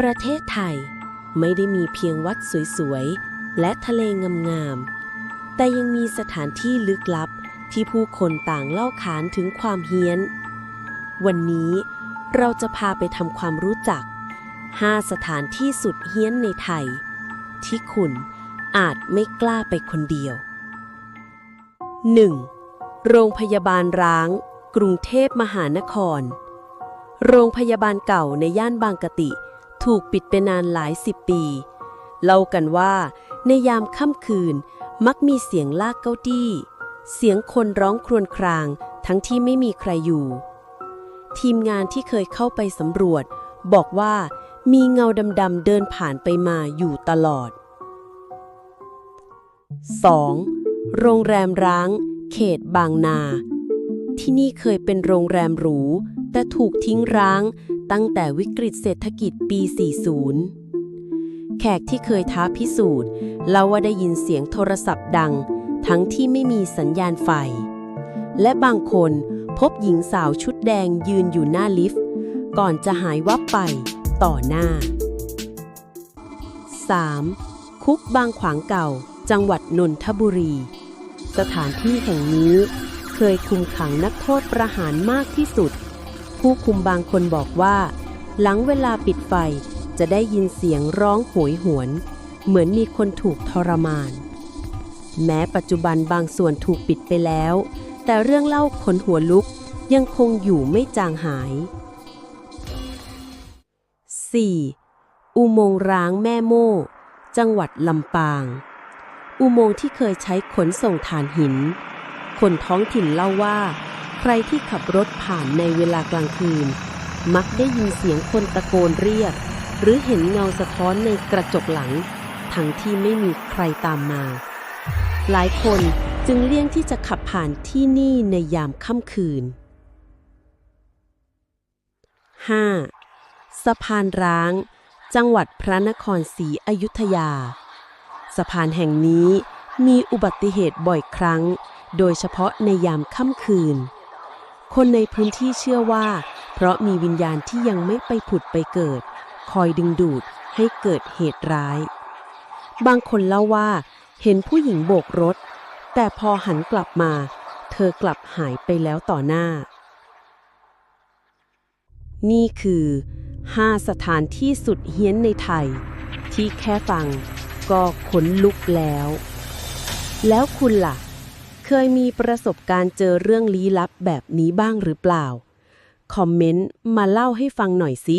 ประเทศไทยไม่ได้มีเพียงวัดสวยๆ และทะเลงามๆ แต่ยังมีสถานที่ลึกลับที่ผู้คนต่างเล่าขานถึงความเฮี้ยน วันนี้เราจะพาไปทำความรู้จัก 5 สถานที่สุดเฮี้ยนในไทย ที่คุณอาจไม่กล้าไปคนเดียว 1. โรงพยาบาลร้าง กรุงเทพมหานคร โรงพยาบาลเก่าในย่านบางกะติ ถูกปิดไปนานหลายสิบปี เล่ากันว่าในยามค่ำคืนมักมีเสียงลากเก้าอี้ เสียงคนร้องครวญครางทั้งที่ไม่มีใครอยู่ ทีมงานที่เคยเข้าไปสำรวจ บอกว่ามีเงาดำๆเดินผ่านไปมาอยู่ตลอด 2. โรงแรมร้าง เขตบางนา ที่นี่เคยเป็นโรงแรมหรู แต่ถูกทิ้งร้าง ตั้งแต่วิกฤตเศรษฐกิจปี 40 แขกที่เคยท้าพิสูจน์เล่าว่าได้ยินเสียงโทรศัพท์ดัง ทั้งที่ไม่มีสัญญาณไฟ และบางคนพบหญิงสาวชุดแดงยืนอยู่หน้าลิฟต์ ก่อนจะหายวับไปต่อหน้า 3. คุกบางขวางเก่า จังหวัดนนทบุรี สถานที่แห่งนี้ ยคุมขังนักโทษประหารมากที่สุด ผู้คุมบางคนบอกว่า หลังเวลาปิดไฟจะได้ยินเสียงร้องโหยหวน เหมือนมีคนถูกทรมาน แม้ปัจจุบันบางส่วนถูกปิดไปแล้ว แต่เรื่องเล่าขนหัวลุกยังคงอยู่ไม่จางหาย 4. อุโมงค์ร้างแม่โม่ จังหวัดลำปาง อุโมงค์ที่เคยใช้ขนส่งถ่านหิน คนท้องถิ่นเล่าว่า ใครที่ขับรถผ่านในเวลากลางคืน มักได้ยินเสียงคนตะโกนเรียก หรือเห็นเงาสะท้อนในกระจกหลัง ทั้งที่ไม่มีใครตามมา หลายคนจึงเลี่ยงที่จะขับผ่านที่นี่ในยามค่ำคืน 5. สะพานร้าง จังหวัดพระนครศรีอยุธยา สะพานแห่งนี้มีอุบัติเหตุบ่อยครั้ง โดยเฉพาะในยามค่ำคืน คนในพื้นที่เชื่อว่า เพราะมีวิญญาณที่ยังไม่ไปผุดไปเกิด คอยดึงดูดให้เกิดเหตุร้าย บางคนเล่าว่า เห็นผู้หญิงโบกรถ แต่พอหันกลับมา เธอกลับหายไปแล้วต่อหน้า นี่คือ 5 สถานที่สุดเฮี้ยนในไทย ที่แค่ฟังก็ขนลุกแล้ว แล้วคุณล่ะ เคยมีประสบการณ์เจอเรื่องลี้ลับแบบนี้บ้างหรือเปล่า คอมเมนต์มาเล่าให้ฟังหน่อยสิ